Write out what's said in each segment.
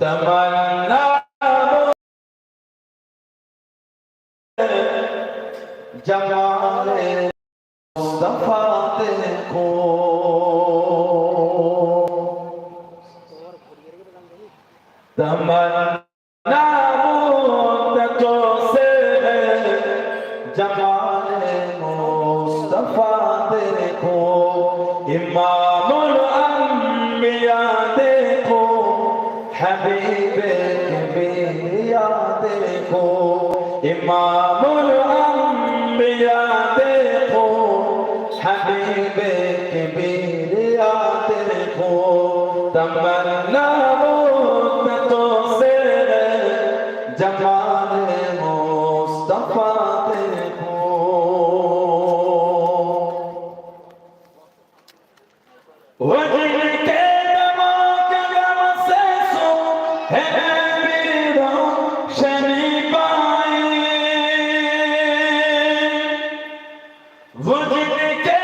तमन्ना হাবিবে বিয়া দেখো? ইমামুল আম্বিয়া ভুলিতে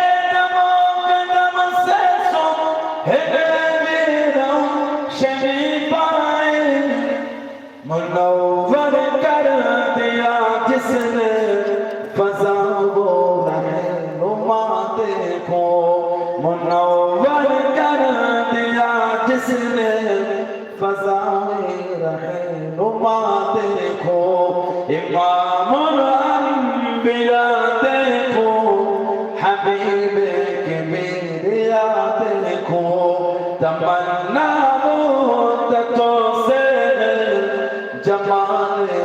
জমানে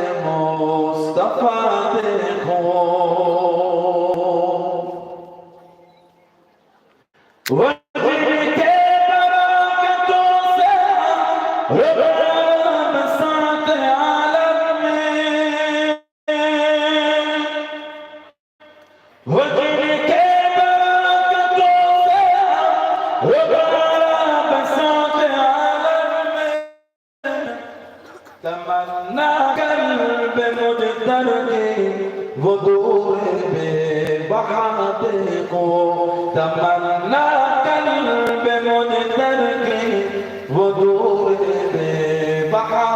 تمنا قلب مجدر کی وہ دور بے بہار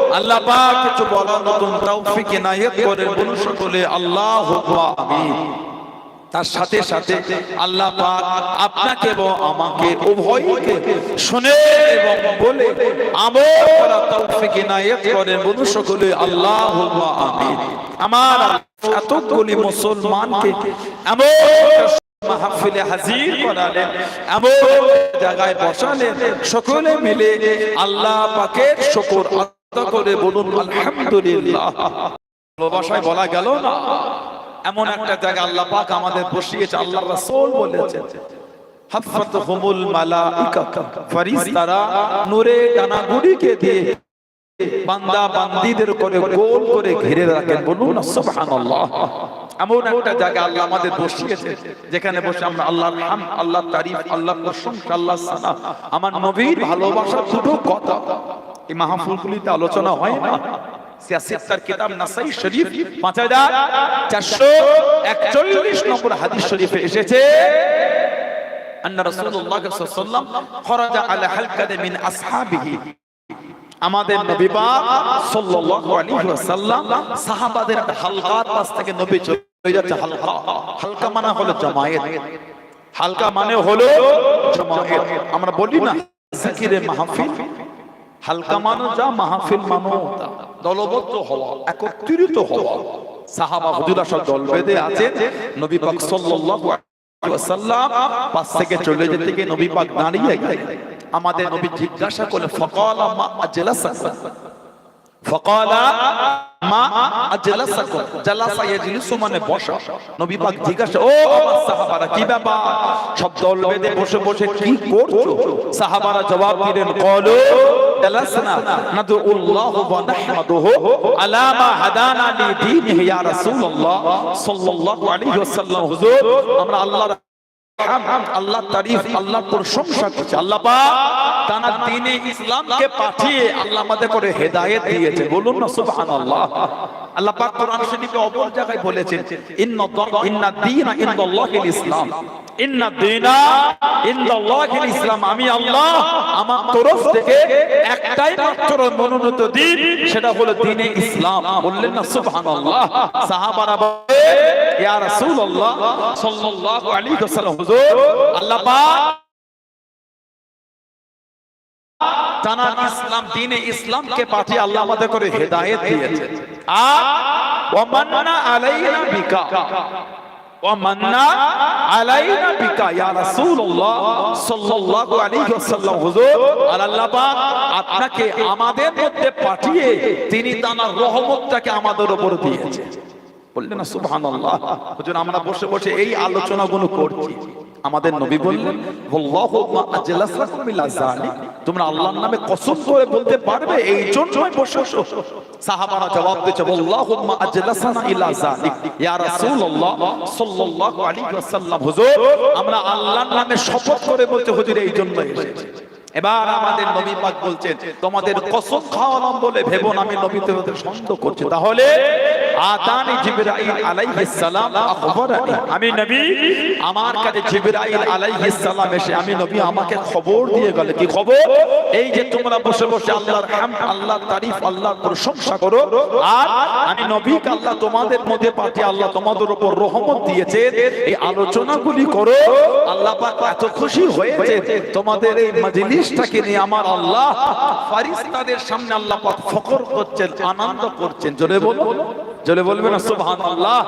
আল্লাহ পাক কিছু বলার নতুন তৌফিক ইনায়াত করে বলুন সকলে, আল্লাহ আমিন। তার সাথে সাথে আল্লাহ পাক আপনাকে এবং আমাকে, উভয়কে শুনে এবং বলে আমল করা তৌফিক ইনায়াত করেন বলুন সকলে, আল্লাহ আমিন। আমার এতগুলি মুসলমানকে এমন মাহফিলে হাজির করালেন, এমন জায়গায় বসালেন, সকলে মিলে আল্লাহ পাকের শুকর করে বলুন, আলহামদুলিল্লাহ। ভালোবাসায় বলা গেল না? এমন একটা জায়গা আল্লাহ পাক আমাদের বসিয়েছে আল্লাহ রাসূল বলেছেন। হাফাতহুমুল মালাইকা ফেরেশতারা নূরে ডানাগুড়িকে দিয়ে বান্দা বান্দিদের করে গোল করে ঘিরে রাখেন। বলুন, সুবহানাল্লাহ। এমন একটা জায়গা আল্লাহ আমাদের বসিয়েছে, যেখানে বসে আমরা আল্লাহর হাম আল্লাহর তারিফ, আল্লাহর প্রশংসা আল্লাহ সানা আমার নবীর ভালোবাসা দুটো কথা। এই মাহফিলগুলিতে আলোচনা হয় না সিয়াসিয়াতার কিতাব নাসাই শরীফ 5441 নম্বর হাদিস শরীফে এসেছে أن رسول الله صلى الله عليه وسلم خرج على حلقة من أصحابه আমাদের নবী পাক সাল্লাল্লাহু আলাইহি ওয়াসাল্লাম সাহাবাদের একটা হালকার পাশ থেকে নবী চলে হয়ে যাচ্ছে হালকা হালকা মানে হলো জামায়াত হালকা মানে হলো জামায়াত আমরা বলি না জিকিরে মাহফিল হালকা মানো যা মাহফিল মানো দলবদ্ধ হওয়া, একত্রিত হওয়া। সাহাবা হুজুরা সব দল বেঁধে আছেন। নবী পাক সাল্লাল্লাহু আলাইহি ওয়াসাল্লাম পাশ থেকে চলে যেতে গিয়ে নবী পাক দাঁড়িয়ে গেলেন। আমাদের নবী জিজ্ঞাসা করলেন, ফাকালা মা আজলাসাকুম ফাকালা মা আজলাসাকুম জালাসা ইয়াজলিসু মানে বসা। নবী পাক জিজ্ঞাসা, ও আমার সাহাবারা, কি ব্যাপার? সব দল বেঁধে বসে বসে কি করছ? সাহাবারা জবাব দিলেন, কলো جلسنا ندعو الله ونحمده على ما هدانا لدينه يا رسول الله صلى الله عليه وسلم হুজুর আমরা আল্লাহর আল্লাহ তারিফ আল্লাহ প্রশংসা করছে আল্লাহ পাক তার দ্বীনে ইসলামকে পাঠিয়ে আল্লাহ আমাদের করে হেদায়েত দিয়েছে বলুন না সুবহানাল্লাহ আল্লাহ পাক কোরআন শরীফে অপর জায়গায় বলেছেন, ইন্না ইন্না দীনা ইনদাল্লাহিল ইসলাম। ইন্না দীনা ইনদাল্লাহিল ইসলাম। আমি আল্লাহ আমার তরফ থেকে একটাই মাত্র মনোনীত দিন, সেটা হলো দ্বীনে ইসলাম। বললেন না, সুবহানাল্লাহ। সাহাবারা বলে, ইয়া রাসূলুল্লাহ সাল্লাল্লাহু আলাইহি ওয়াসাল্লাম, হুজুর, আল্লাহ পাক টানা ইসলাম, দিনে ইসলামকে পাঠিয়ে আল্লাহ আমাদের করে হেদায়েত দিয়েছে। আলাইনা বিকা। আলাইনা বিকা, ইয়া রাসূলুল্লাহ সাল্লাল্লাহু আলাইহি ওয়াসাল্লাম। হুজুর আল্লাহ পাক আপনাকে আমাদের মধ্যে পাঠিয়ে তিনি তার রহমতটাকে আমাদের উপর দিয়েছে। বললেন, সুবহানাল্লাহ। হুজুর, আমরা বসে বসে এই আলোচনাগুলো করছি। আমাদের নবী বললেন তোমরা আল্লাহর নামে কসম করে বলতে পারবে, এই জন্যই বসে সাহাবারা জবাব দিয়েছে, আল্লাহুম্মা আজলাসানা ইলা যালিক। ইয়া রাসূলুল্লাহ সাল্লাল্লাহু আলাইহি ওয়াসাল্লাম, হুজুর, আমরা আল্লাহর নামে শপথ করে বলতে হুজুর, এই জন্যই এসেছি। এবার আমাদের নবী পাক বলছেন তোমাদের কসম খাওয়ালাম বলে ভেবো না আমি নবী তোমাদের সন্দেহ করছি। তাহলে আতানি জিবরাইল আলাইহিস সালাম আখবরানি। আমি নবী আমার কাছে জিবরাইল আলাইহিস সালাম এসে আমি নবী আমাকে খবর দিয়ে গেল। কি খবর? এই যে তোমরা বসে বসে আল্লাহর হামদ আল্লাহর তারিফ আল্লাহর প্রশংসা করো আর আমি নবীকে আল্লাহ তোমাদের মধ্যে পাঠিয়ে আল্লাহ তোমাদের উপর রহমত দিয়েছে। এই আলোচনাগুলি করো। আল্লাহ পাক এত খুশি হয়েছে। তোমাদের এই মজলিসটাকে নিয়ে আমার আল্লাহ ফারিস্তাদের সামনে আল্লাহ পাক ফখর করছেন, আনন্দ করছেন। জোরে বলো জোরে বলবেন সুবহানাল্লাহ।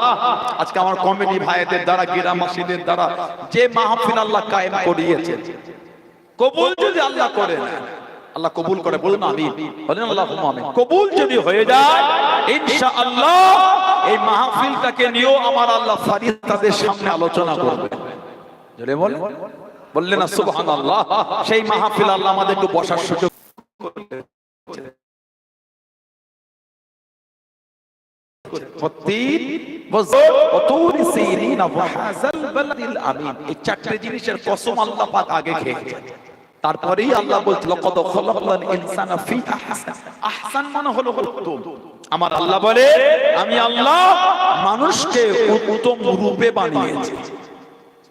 আজকে আমার কমিটি ভাইদের দ্বারা, গ্রামবাসীদের দ্বারা যে মাহফিল আল্লাহ কায়েম করিয়েছেন, কবুল যদি আল্লাহ করে আল্লাহ কবুল করে, বলুন আমি বলেন আল্লাহ আমিন। কবুল যদি হয়ে যায়, ইনশাআল্লাহ এই মাহফিলটাকে নিয়েও আমার আল্লাহ ফারিস্তাদের সামনে আলোচনা করবে জোরে বল বললেন না সুবহানাল্লাহ সেই মাহফিল আল্লাহ আমাদের একটু বসার সুযোগ এই চারটি জিনিসের কসম আল্লাহ পাক আগে খেয়েছেন তারপরেই আল্লাহ বলছিল কত খলাকলাল ইনসানা ফি আহসান। আহসান মানে হলো উত্তম। আমার আল্লাহ বলে আমি আল্লাহ মানুষকে উত্তম রূপে বানিয়েছি।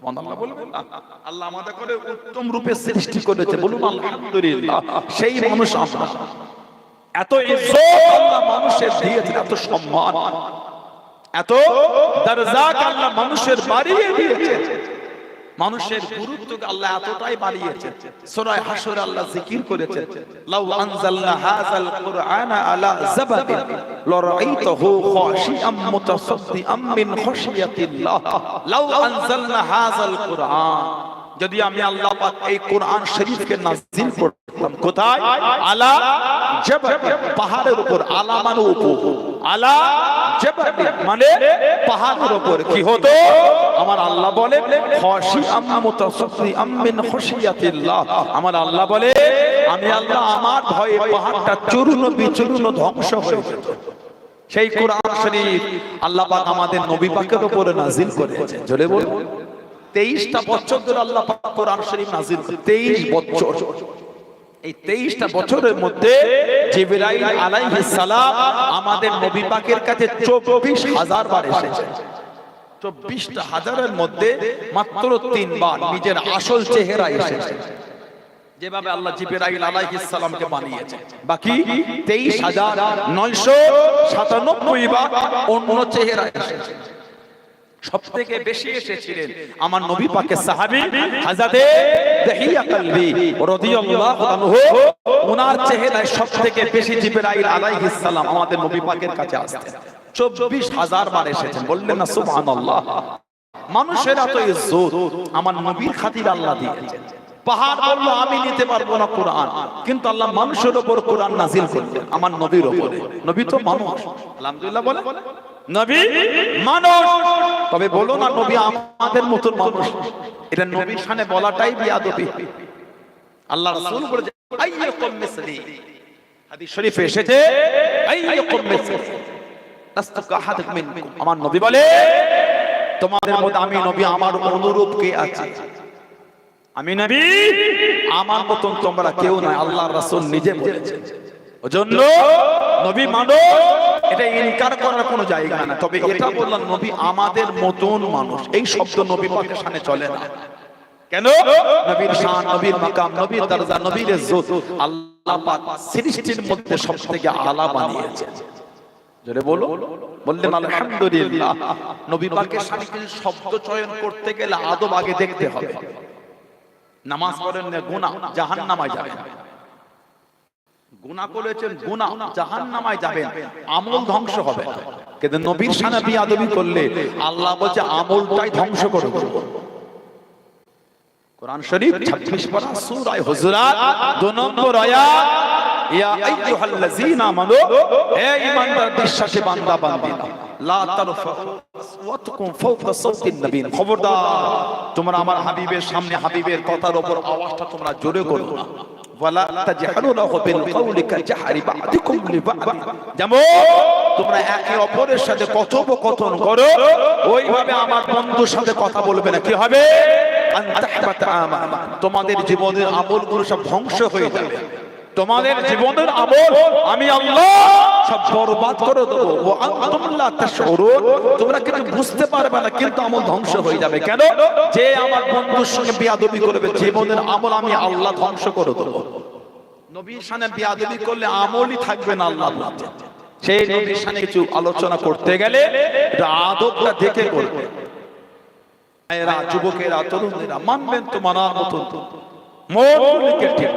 সুবহানাল্লাহ বলবেন? না? আল্লাহ আমাদের করে উত্তম রূপে সৃষ্টি করেছে বলুন আলহামদুলিল্লাহ। সেই মানুষ আমরা। এত ইজ্জত আল্লাহ মানুষের দিয়েছেন এত সম্মান। এত দরজাক আল্লাহ মানুষের বাড়িয়ে দিয়েছে মানুষের গুরুত্বকে আল্লাহ এতটাই বাড়িয়েছে সূরা হাসর আল্লাহ জিকির করেছেন। লাউ আনজালনা হাযাল কুরআনা আলা জাবাতিন লরাইতাহু খাশিয়াম মুতাসাদ্দিআম মিন খাশিয়াতিল্লাহ। লাউ আনজালনা হাযাল কুরআন। যদি আমি আল্লাহ পাক এই কোরআন শরীফকে নাযিল করতাম, কোথায়? আলা জাবাল পাহাড়ের উপর, আলা মানে উপর, আলা জাবাল মানে পাহাড়ের উপর। কি হতো? আমার আল্লাহ বলে খাশি আম মুতাসাদ্দি আম মিন খাশিয়াতিল্লাহ। আমার আল্লাহ বলে, আমি আল্লাহ আমার ভয়ে পাহাড়টা চূর্ণ বিচূর্ণ ধ্বংস হয়ে যেত। সেই কোরআন শরীফ আল্লাহ পাক আমাদের নবী পাকের উপরে নাজিল করেছে। জোরে বল তেইশটা বছর ধরে আল্লাহ কোরআন শরীফ নাজিল করে তেইশ বছর। এই তেইশটা বছরের মধ্যে জিবরাইল আলাইহিস সালাম আমাদের নবী পাকের কাছে চব্বিশ হাজার বার এসেছে। চব্বিশটা হাজারের মধ্যে মাত্র তিনবার নিজের আসল চেহারা এসেছে। যেভাবে আল্লাহ জিবরাইল আলাইহিস সালামকে বানিয়েছে বাকি তেইশ হাজার নয়শো সাতানব্বই বার অন্য চেহারা এসেছে। সব থেকে বেশি এসেছিলেন আমার নবী পাকের সাহাবী হাজাতে দেহিয়া কালবি রাদিয়াল্লাহু আনহু ওনার চেহারায় সব থেকে বেশি জিবরাইল আলাইহিস সালাম আমাদের নবী পাকের কাছে আসতেন। 24000 বার এসেছেন বললেন না সুবহানাল্লাহ। মানুষের এত ইজ্জত আমার নবীর খাতির আল্লাহ দিয়েছেন। পাহাড় বলল আমি নিতে পারব না কোরআন। কিন্তু আল্লাহ মানুষের উপর কোরআন নাজিল করলেন আমার নবীর উপরে নবী তো মানুষ। আলহামদুলিল্লাহ বলে নবী, মানুষ। তবে বলো না, নবী আমাদের মতন মানুষ। এটা নবীর সামনে বলাটাই বিয়াদবি। আল্লাহ রাসূল বলে আইয়াকুম মিসলি। হাদিস শরীফে এসেছে, আইয়াকুম মিসলি। লাস্তুকা আহাদুক মিনকুম। আমার নবী বলে, তোমাদের মধ্যে আমি নবী, আমার অনুরূপ কে আছে? আমি নবী, আমার মতন তোমরা কেউ নাই আল্লাহ রাসূল নিজে বলেছেন। ওজন্য নবী মানো এটা ইনকার করার কোনো জায়গা না। তবে এটা বললাম নবী আমাদের মতন মানুষ। এই শব্দ নবী পাকের সামনে চলে না। কেন? নবীর শান নবীর মাকাম নবীর দরজা নবীর ইজ্জত আল্লাহ পাক সৃষ্টির মধ্যে সবথেকে আলা বানিয়েছেন জোরে বলো। বললেন আলহামদুলিল্লাহ। নবী পাকের সামনে কিছু শব্দ চয়ন করতে গেলে আদব আগে দেখতে হবে। নামাজ পড়েন না গুনাহ জাহান্নামায় যাবেন। গুনাহ করেছেন গুনাহ জাহান্নামায় যাবেন। আমল ধ্বংস হবে। কিন্তু নবীর সামনে বিয়াদবি করলে আল্লাহ বলছে আমলটাই ধ্বংস করে। কোরআন শরীফ 26 পারা সূরা হুজুরাত 2 নম্বর আয়াত ইয়া আইয়ুহাল্লাযীনা আমানু হে ঈমানদার বিশ্বাসী বান্দা বান্দিরা লা আসওয়াতুকুম ফাওকা সাওতিন খবরদার তোমরা আমার হাবিবের সামনে হাবিবের কথার উপর আওয়াজটা তোমরা জোরে করো না। ওয়ালা তাজহারু লাহু বিল কওলি কাজহারি বা'দিকুম লিবা'দি যেমন তোমরা একে অপরের সাথে কথোপকথন করো। ওইভাবে আমার বন্ধুর সাথে কথা বলবে না। কি হবে? আন তাহবাতা আমাল তোমাদের জীবনের আমলগুলো সব ধ্বংস হয়ে যাবে। তোমাদের জীবনের আমল আমি আল্লাহ সব বরবাদ করে দেবো। তোমরা কিন্তু বুঝতে পারবে না কিন্তু আমল ধ্বংস হয়ে যাবে। কেন? যে আমার বন্ধুর সঙ্গে বিয়াদবি করবে জীবনের আমল আমি আল্লাহ ধ্বংস করে দেবো। নবীর সামনে বিয়াদবি করলে আমলই থাকবে না আল্লাহ সেই নবীর সামনে কিছু আলোচনা করতে গেলে আদবটা দেখে করবে। যুবকেরা তরুণেরা মানবেন তো মানার মতন। মনগুলিকে ঠিক।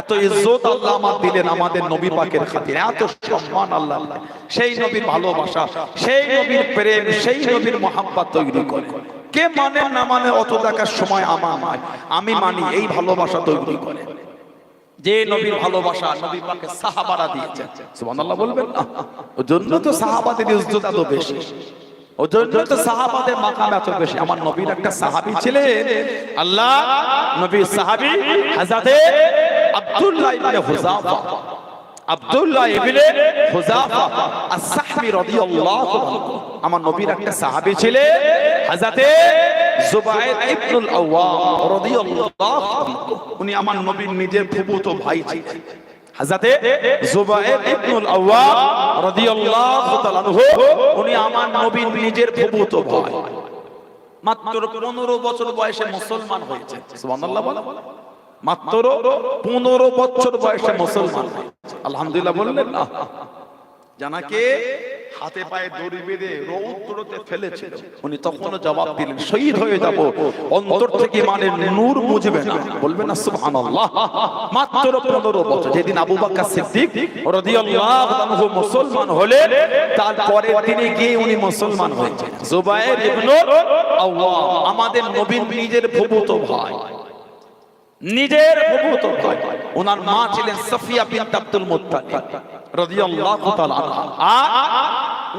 এত ইজ্জত আল্লাহ আমার দিলেন আমাদের নবী পাকের খাতির, এত সম্মান আল্লাহ। সেই নবীর ভালোবাসা, সেই নবীর প্রেম, সেই নবীর মহাব্বত তৈরি করে। কে মানে না মানে অত দেখার সময় আমার নয় আমি মানি এই ভালোবাসা তৈরি করে। যে নবীর ভালোবাসা নবী পাকে সাহাবারা দিয়েছেন। সুবহানাল্লাহ বলবেন না? ওই জন্য তো সাহাবাদের ইজ্জত এত বেশি। ওই জন্য তো সাহাবাদের মাকাম এত বেশি। আমার নবীর একটা সাহাবী ছিলেন, আল্লাহ নবীর সাহাবী হযরতে আব্দুল্লাহ ইবনে হুযাফা। আব্দুল্লাহ ইবনে হুযাফা আস-সাহবী রাদিয়াল্লাহু আনহু। আমার নবীর একটা সাহাবী ছিলেন, হযরতে জুবাইর ইবনুল আওয়াম রাদিয়াল্লাহু আনহু। উনি আমার নবীর নিজের ফুফুতো ভাই ছিলেন। হযরতে জুবাইর ইবনুল আওয়াম রাদিয়াল্লাহু তাআলা আনহু, উনি আমার নবীর নিজের ফুফুতো ভাই। মাত্র 15 বছর বয়সে মুসলমান হয়েছে সুবহানাল্লাহ বলা মাত্র 15 বছর বয়সে মুসলমান। আলহামদুলিল্লাহ বললেন না জানাকে হাতে পায়ে দড়ি বেঁধে রৌদ্রতে ফেলেছিল উনি তখনও জবাব দিলেন, শহীদ হয়ে যাব। অন্তর থেকে মানে নূর মুজবে না। বলবেন না সুবহানাল্লাহ। মাত্র 15 বছর। যেদিন আবু বকর সিদ্দিক রাদিয়াল্লাহু আনহু মুসলমান হলেন তারপরে তিনি গিয়ে উনি মুসলমান হয়েছে জুবাইর ইবনুল আওয়াম আমাদের নবীর নিজের ফুফুতো ভাই। নিজের ওনার মা ছিলেন সাফিয়া বিনত আব্দুল মুত্তালিব রাদিয়াল্লাহু তাআলা আর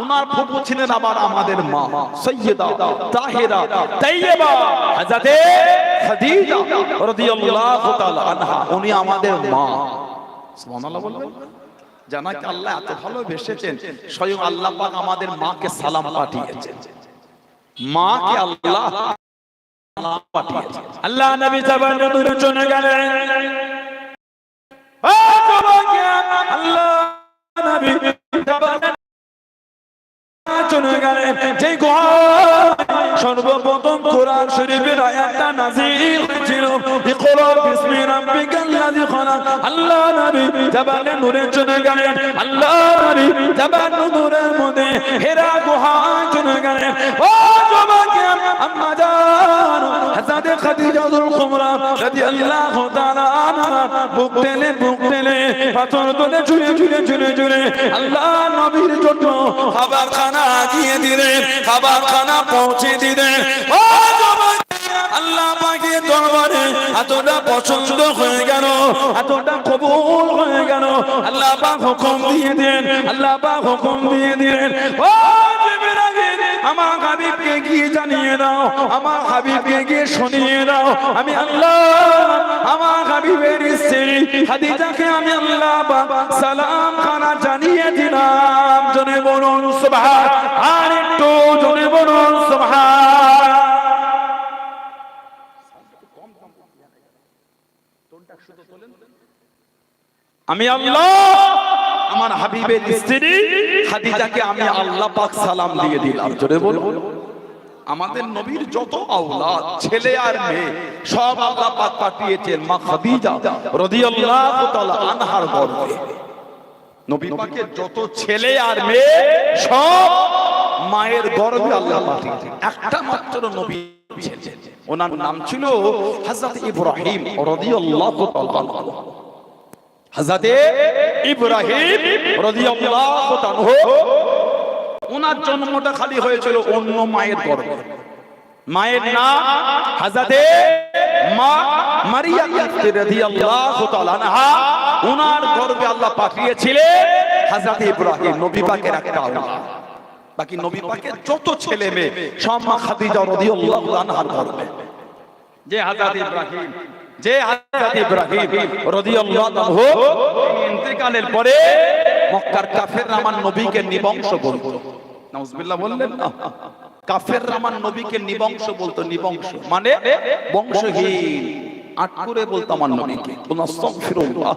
ওনার ফুফু ছিলেন আবার আমাদের মা সাইয়্যিদা তাহিরা। তাইয়্যিবা হযরতে খাদিজা রাদিয়াল্লাহু তাআলা আনহা। উনি আমাদের মা। সুবহানাল্লাহ বলবেন। জানাকে আল্লাহ এত ভালোবেসেছেন স্বয়ং আল্লাহ পাক আমাদের মাকে সালাম পাঠিয়েছেন। মাকে আল্লাহ আল্লাহ নবী জবান দূরে চলে গেলেন। আল্লাহ নূরে চলে গেলেন। আল্লাহ নবী নূরের মধ্যে হেরা গুহায় চলে গেলেন। ও যুবক হযরত খাদিজাতুল কুবরা রাদিয়াল্লাহু তাআলা আনহা, বুক টেনে বুক টেনে, পাথর তুলে ঝুলে ঝুলে আল্লাহ নবীর জন্য খাবার খানা দিয়ে দিলেন খাবার পৌঁছে দিলেন। ও আল্লাহ পাকের দরবারে এতটা পছন্দ হয়ে গেল, এতটা কবুল হয়ে গেল। আল্লাহ পাক হুকুম দিয়ে দেন আল্লাহ পাক হুকুম দিয়ে দিলেন। আমার হাবিবকে গিয়ে জানিয়ে দাও, আমার হাবিবকে গিয়ে শুনিয়ে দাও। আমি আল্লাহ, আমার হাবিবের স্ত্রী খাদিজাকে আমি আল্লাহ পাক সালাম খানা জানিয়ে দিলাম। জনে বলুন, সুবহান, আর একটু জনে বলুন, সুবহান। আমি আল্লাহ আমার হাবিবের স্ত্রী খাদিজাকে আমি আল্লাহ পাক সালাম দিয়ে দিলাম। জোরে বলুন। আমাদের নবীর যত আওলাদ, ছেলে আর মেয়ে, সব আল্লাহ পাক পাঠিয়েছেন মা খাদিজা রাদিয়াল্লাহু তাআলা আনহার গর্ভে। নবী পাকের যত ছেলে আর মেয়ে, সব মায়ের গর্ভে আল্লাহ পাঠিয়েছেন। একটা মাত্র নবী ওনার নাম ছিল হযরত ইব্রাহিম রাদিয়াল্লাহু তাআলা হযরতে ইব্রাহিম ওনার জন্মটা খালি হয়েছিল অন্য মায়ের গর্ভে। মায়ের নাম হযরতে মা মারিয়াম রাদিয়াল্লাহু তাআলা আনহা। ওনার গর্ভে আল্লাহ পাঠিয়েছিলেন হযরতে ইব্রাহিম, নবী পাকের একটা আওলাদ বাকি নবী পাকের যত ছেলে মেয়ে, সব মা খাদিজা রাদিয়াল্লাহু আনহার গর্ভে। যে হযরত ইব্রাহিম যে হযরত ইব্রাহিম রাদিয়াল্লাহু আনহু ইন্তেকালের পরে মক্কার কাফেররা আমার নবীকে নিবংশ বলতো। নাউজুবিল্লাহ বললেন না? কাফেররা আমার নবীকে নিবংশ বলতো, নিবংশ মানে বংশহীন। আটকুরে বলতো আমার নবীকে আস্তাগফিরুল্লাহ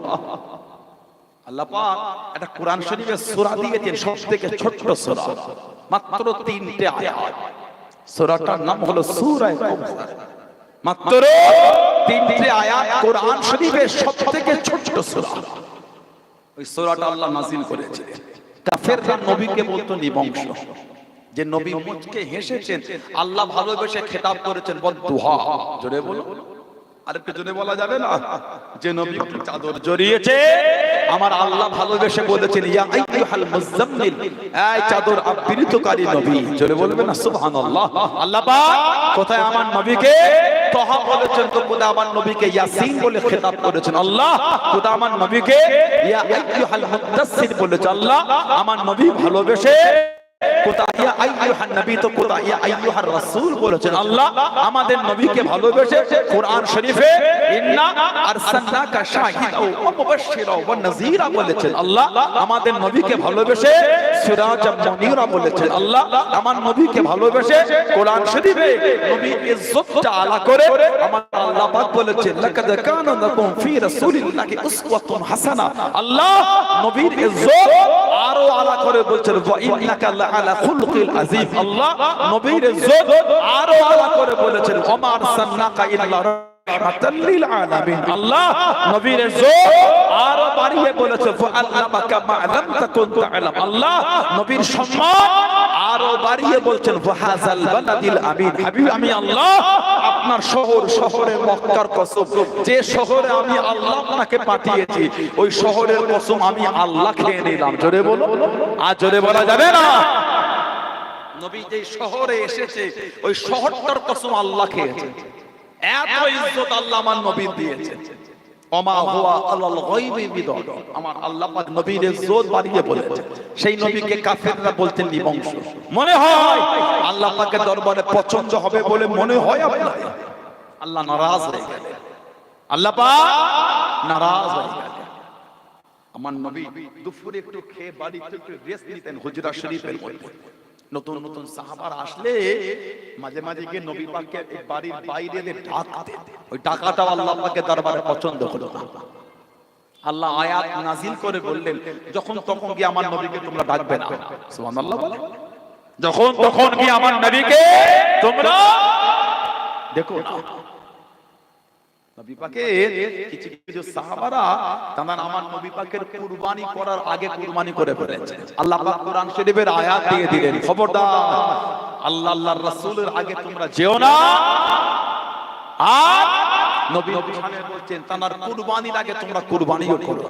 আল্লাহ পাক একটা কোরআন শরীফের সূরা দিয়েছেন, সবথেকে ছোট্ট সূরা, মাত্র তিনটে আয়াত। সূরাটার নাম হলো সূরা মাত্র তিনটে আয়াত কোরআন শরীফের সবথেকে ছোট্ট সূরা। ওই সূরাটা আল্লাহ নাযিল কাফেররা নবীকে বলতো নিবংশ। যে নবী মুচকে হেসেছেন আল্লাহ ভালোবেসে খেতাব করেছেন বল দুহা। জোরে বলো। আরেকটু জোরে বলা যাবে না? যে নবী চাদর জড়িয়েছে আমার আল্লাহ ভালোবেসে বলেছেন ইয়া আইয়ুহাল মুজাম্মিল এই চাদর আবৃতকারী নবী। জোরে না? সুবহানাল্লাহ। আল্লাহ পাক কোথায় আমার নবীকে তহা বলেছেন তো কোথায় আমার নবীকে ইয়াসিন বলে খেতাব করেছেন। আল্লাহ কোথায় আমার নবীকে ইয়া আইয়ুহাল মুদাসসির বলেছে। আল্লাহ, আমার নবী ভালোবেসে কোথায় আইয়ুহান নবী তো কোথায় ইয়া আইয়ুহার রাসূল বলেছেন, আল্লাহ আমাদের নবীকে ভালোবেসে কোরআন শরীফে ইন্না আরসালনাকা শাহিদা ওয়া মুবাশশিরা ওয়া নাযীরা বলেছেন, আল্লাহ আমাদের নবীকে ভালোবেসে সিরাজাম মুনীরা বলেছেন, আল্লাহ আমার নবীকে ভালোবেসে কোরআন শরীফে নবীর ইজ্জতটা আলা করে আমার আল্লাহ পাক বলেছেন, লাকাদ কানা লাকুম ফি রাসূলিল্লাহি উসওয়াতুন হাসানা, আল্লাহ নবীর ইজ্জত আরও আলা করে বলছেন ইন্নাকা লাআলা খুলকিল আযীম। আল্লাহ নবীর জোর আরও আলা করে বলেছেন ওমার সান্নাকা ইল্লা আল্লাহ আপনার শহরে মক্কার কসম, যে শহরে আমি আল্লাহ আপনাকে পাঠিয়েছি, ওই শহরের কসম আমি আল্লাহ খেয়ে নিলাম। জোরে বলো আর জোরে বলা যাবে না। নবী যে শহরে এসেছে, ওই শহরটার কসম আল্লাহ খেয়েছে। এত ইজ্জত আল্লাহ আমার নবী দিয়েছে। অমা হুয়া আলাল গায়বি বিদর আমার আল্লাহ পাক নবীর ইজ্জত বাড়িয়ে বলেছে। সেই নবীকে কাফেররা বলতেন নিবংশ। মনে হয় আল্লাহ পাকের দরবারে পছন্দ হবে বলে মনে হয় আপনার। আল্লাহ নারাজ হয়ে গেলেন। আল্লাহ পাক নারাজ হয়ে গেলেন। আমার নবী দুপুরে একটু খেয়ে বাড়িতে একটু রেস্ট নিতেন হুজরা শরীফের মধ্যে। নতুন নতুন সাহাবার আসলে মাঝে মাঝে গিয়ে নবী পাককে বাড়ির বাইরে দিয়ে ডাকতেন ওই ডাকাটাও আল্লাহ পাকের দরবারে পছন্দ হলো না। আল্লাহ আয়াত নাজিল করে বললেন, যখন তখন গিয়ে আমার নবীকে তোমরা ডাকবে না। সুবহানাল্লাহ বলে। যখন তখন গিয়ে আমার নবীকে তোমরা দেখো না নবী সাহাবারা তারা আমার কুরবানি করার আগে কুরবানি করে ফেলেছে আল্লাহ পাক কোরআন শরীফের আয়াত দিয়ে দিলেন, খবরদার। আল্লাহ আল্লাহর রাসূলের আগে তোমরা যেও না। আর নবী বলছেন কুরবানির আগে তোমরা কুরবানিও করো।